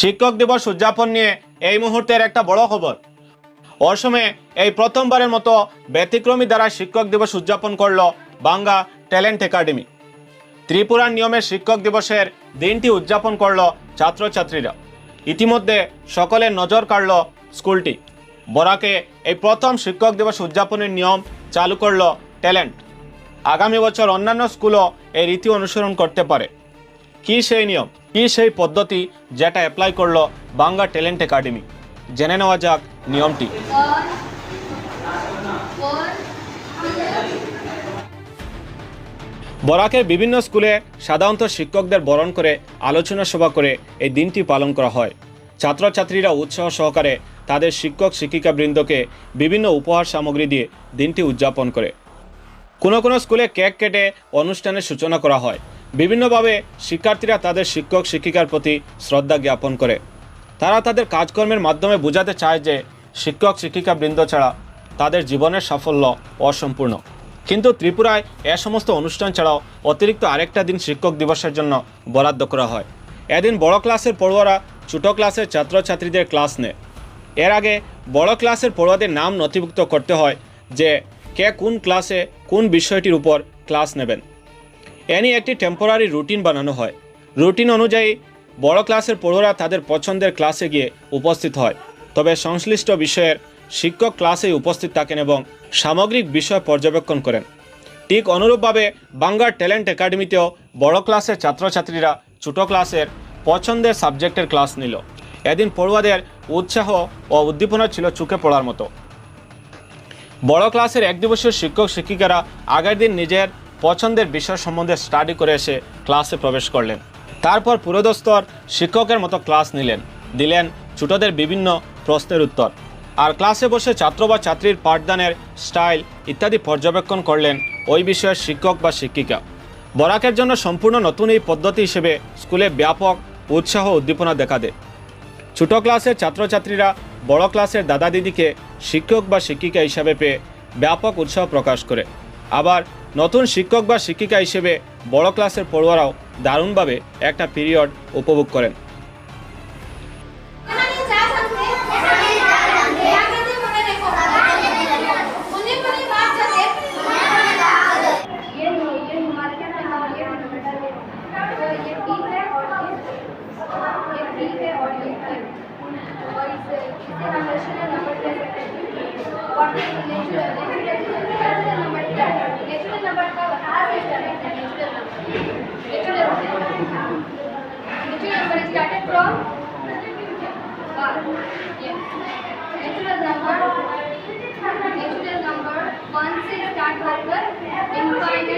শিক্ষক দিবস উদযাপন নিয়ে এই মুহূর্তের একটা বড় খবর। অসমে এই প্রথমবারের মতো ব্যতিক্রমী দ্বারা শিক্ষক দিবস উদযাপন করল বাংলা ট্যালেন্ট একাডেমি। ত্রিপুরার নিয়মে শিক্ষক দিবসের দিনটি উদযাপন করল ছাত্রছাত্রীরা। ইতিমধ্যে সকলের নজর কাড়ল স্কুলটি। বরাকে এই প্রথম শিক্ষক দিবস উদযাপনের নিয়ম চালু করল ট্যালেন্ট। আগামী বছর অন্যান্য স্কুলও এই রীতি অনুসরণ করতে পারে। কি সেই নিয়ম? কি সেই পদ্ধতি যেটা অ্যাপ্লাই করল বাংলা ট্যালেন্ট একাডেমি জেনে নেওয়া যাক নিয়মটি। বরাকের বিভিন্ন স্কুলে সাধারণত শিক্ষকদের বরণ করে আলোচনা সভা করে এই দিনটি পালন করা হয়। ছাত্রছাত্রীরা উৎসাহ সহকারে তাদের শিক্ষক শিক্ষিকা বৃন্দকে বিভিন্ন উপহার সামগ্রী দিয়ে দিনটি উদযাপন করে। কোনো কোনো স্কুলে কেক কেটে অনুষ্ঠানের সূচনা করা হয়। বিভিন্নভাবে শিক্ষার্থীরা তাদের শিক্ষক, শিক্ষিকার প্রতি শ্রদ্ধা জ্ঞাপন করে। তারা তাদের কাজকর্মের মাধ্যমে বোঝাতে চায় যে শিক্ষক, শিক্ষিকা বৃন্দ ছাড়া তাদের জীবনের সাফল্য অসম্পূর্ণ। কিন্তু ত্রিপুরায় এ সমস্ত অনুষ্ঠান ছাড়াও অতিরিক্ত আরেকটা দিন শিক্ষক দিবসের জন্য বরাদ্দ করা হয়। এদিন বড় ক্লাসের পড়ুয়ারা ছোটো ক্লাসের ছাত্রছাত্রীদের ক্লাস নেয়। এর আগে বড় ক্লাসের পড়ুয়াদের নাম নথিভুক্ত করতে হয় যে কে কোন ক্লাসে কোন বিষয়টির উপর ক্লাস নেবেন। এ নিয়ে একটি টেম্পোরারি রুটিন বানানো হয়। রুটিন অনুযায়ী, বড় ক্লাসের পড়ুয়ারা তাদের পছন্দের ক্লাসে গিয়ে উপস্থিত হয়। তবে সংশ্লিষ্ট বিষয়ের শিক্ষক ক্লাসেই উপস্থিত থাকেন এবং সামগ্রিক বিষয় পর্যবেক্ষণ করেন। ঠিক অনুরূপভাবে বাংলার ট্যালেন্ট একাডেমিতেও বড় ক্লাসের ছাত্রছাত্রীরা ছোটো ক্লাসের পছন্দের সাবজেক্টের ক্লাস নিল। এদিন পড়ুয়াদের উৎসাহ ও উদ্দীপনা ছিল চুকে পড়ার মতো। বড় ক্লাসের এক দিবসীয় শিক্ষক শিক্ষিকারা আগের দিন নিজের পছন্দের বিষয় সম্বন্ধে স্টাডি করে এসে ক্লাসে প্রবেশ করলেন। তারপর পুরোদস্তর শিক্ষকের মতো ক্লাস নিলেন। দিলেন ছোটদের বিভিন্ন প্রশ্নের উত্তর। আর ক্লাসে বসে ছাত্র বা ছাত্রীর পাঠদানের স্টাইল ইত্যাদি পর্যবেক্ষণ করলেন ওই বিষয়ের শিক্ষক বা শিক্ষিকা। বরাকের জন্য সম্পূর্ণ নতুন এই পদ্ধতি হিসেবে স্কুলে ব্যাপক উৎসাহ উদ্দীপনা দেখা দেয়। ছোট ক্লাসের ছাত্রছাত্রীরা বড় ক্লাসের দাদা দিদিকে শিক্ষক বা শিক্ষিকা হিসাবে পেয়ে ব্যাপক উৎসাহ প্রকাশ করে। আবার নতুন শিক্ষক বা শিক্ষিকা হিসেবে বড় ক্লাসের পড়ুয়ারাও দারুণভাবে একটা পিরিয়ড উপভোগ করেন। number started from natural number natural number one से स्टार्ट होकर इनफाइनाइट